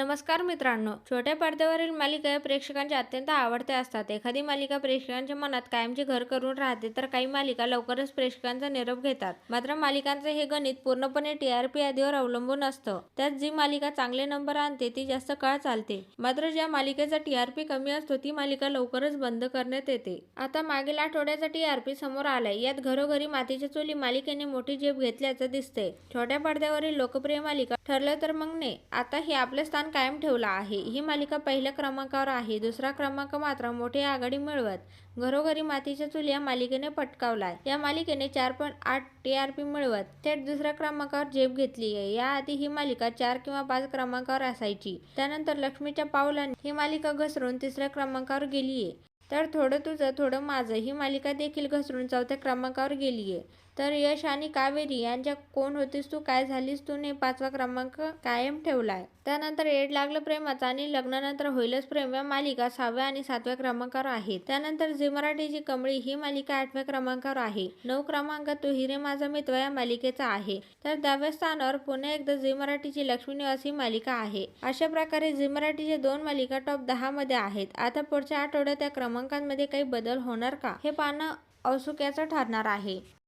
नमस्कार मित्रांनो. छोट्या पडद्यावरील मालिका या प्रेक्षकांच्या अत्यंत आवडत्या असतात. एखादी मालिका प्रेक्षकांच्या मनात कायमची घर करून राहते तर काही मालिका लवकरच प्रेक्षकांचा निरोप घेतात. मात्र मालिकांचं हे गणित पूर्णपणे टीआरपी यादीवर अवलंबून असतं. त्यात जी मालिका चांगले नंबर आणते ती जास्त काळ चालते. मात्र ज्या मालिकेचा टीआरपी कमी असतो ती मालिका लवकरच बंद करण्यात येते. आता मागील आठवड्याचा टीआरपी समोर आलाय. यात घरोघरी मातीच्या चुली मालिकेने मोठी झेप घेतल्याचं दिसतंय. छोट्या पडद्यावरील लोकप्रिय मालिका ठरलं तर मग ने. आता ही आपले स्थान कायम ठेवला आहे. ही मालिका पहिल्या क्रमांकावर आहे. दुसरा क्रमांक मात्र मोठी आघाडी मिळवत घरोघरी मातीच्या चूल या मालिकेने पटकावला या मालिकेने चार पॉईंट आठ टी आर पी मिळवत थेट दुसऱ्या क्रमांकावर झेप घेतली आहे. याआधी ही मालिका चार किंवा पाच क्रमांकावर असायची. त्यानंतर लक्ष्मीच्या पावलाने ही मालिका घसरून तिसऱ्या क्रमांकावर गेलीये. तर थोडं तुझं थोडं माझं ही मालिका देखील घसरून चौथ्या क्रमांकावर गेलीये. तर यश आणि कावेरी यांच्या कोण होतीस तू? काय झालीस तू? ने पाचवा क्रमांक कायम ठेवलाय त्यानंतर एड लागलं प्रेमाचं आणि लग्नानंतर होईलच प्रेम या मालिका सहाव्या आणि सातव्या क्रमांकावर आहेत त्यानंतर झी मराठीची कमळी ही मालिका आठव्या क्रमांकावर आहे. नऊ क्रमांक तू हिरे माझा मित्र या मालिकेचा आहे. तर दहाव्या स्थानावर पुन्हा एकदा झी मराठीची लक्ष्मी निवास ही मालिका आहे. अशा प्रकारे झी मराठीचे दोन मालिका टॉप दहा मध्ये आहेत. आता पुढच्या आठवड्यात त्या क्रमांकांमध्ये काही बदल होणार का? हे पाहणं औत्सुक्याचं ठरणार आहे.